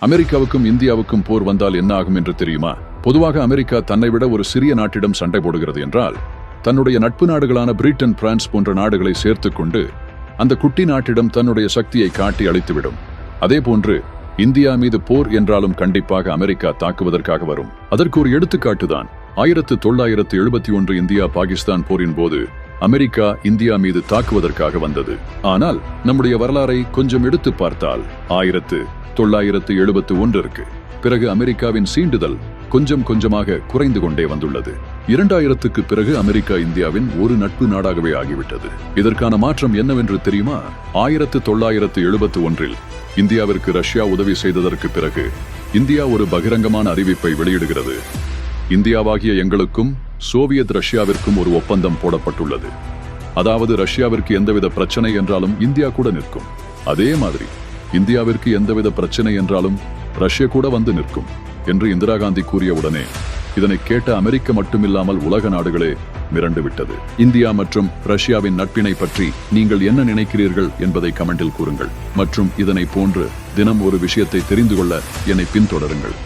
அமெரிக்காவுக்கும் இந்தியாவுக்கும் போர் வந்தால் என்ன ஆகும் என்று தெரியுமா? பொதுவாக அமெரிக்கா தன்னை விட ஒரு சிறிய நாட்டிடம் சண்டை போடுகிறது என்றால் தன்னுடைய நட்பு நாடுகளான பிரிட்டன் பிரான்ஸ் போன்ற நாடுகளை சேர்த்துக் கொண்டு அந்த குட்டி நாட்டிடம் தன்னுடைய சக்தியை காட்டி அழித்துவிடும். அதே போன்று இந்தியா மீது போர் என்றாலும் கண்டிப்பாக அமெரிக்கா தாக்குவதற்காக வரும். அதற்கு ஒரு எடுத்துக்காட்டுதான் ஆயிரத்து தொள்ளாயிரத்து எழுபத்தி ஒன்று இந்தியா பாகிஸ்தான் போரின் போது அமெரிக்கா இந்தியா மீது தாக்குவதற்காக வந்தது. ஆனால் நம்முடைய வரலாறை கொஞ்சம் எடுத்து பார்த்தால் ஆயிரத்து தொள்ளாயிரத்து எழுபத்து ஒன்றிற்கு பிறகு அமெரிக்காவின் சீண்டுதல் கொஞ்சம் கொஞ்சமாக குறைந்து கொண்டே வந்துள்ளது. இரண்டாயிரத்துக்கு பிறகு அமெரிக்கா இந்தியாவின் ஒரு நட்பு நாடாகவே ஆகிவிட்டது. இதற்கான மாற்றம் என்னவென்று தெரியுமா? ஆயிரத்து தொள்ளாயிரத்து எழுபத்து ஒன்றில் இந்தியாவிற்கு ரஷ்யா உதவி செய்ததற்கு பிறகு இந்தியா ஒரு பகிரங்கமான அறிவிப்பை வெளியிடுகிறது. இந்தியாவாகிய எங்களுக்கும் சோவியத் ரஷ்யாவிற்கும் ஒரு ஒப்பந்தம் போடப்பட்டுள்ளது. அதாவது ரஷ்யாவிற்கு எந்தவித பிரச்சனை என்றாலும் இந்தியா கூட நிற்கும். அதே மாதிரி இந்தியாவிற்கு எந்தவித பிரச்சனை என்றாலும் ரஷ்யா கூட வந்து நிற்கும் என்று இந்திரா காந்தி கூறிய உடனே இதனை கேட்ட அமெரிக்க மட்டுமில்லாமல் உலக நாடுகளே மிரண்டு விட்டது. இந்தியா மற்றும் ரஷ்யாவின் நட்பினை பற்றி நீங்கள் என்ன நினைக்கிறீர்கள் என்பதை கமெண்டில் கூறுங்கள். மற்றும் இதனை போன்று தினம் ஒரு விஷயத்தை தெரிந்து கொள்ள என்னை பின்தொடருங்கள்.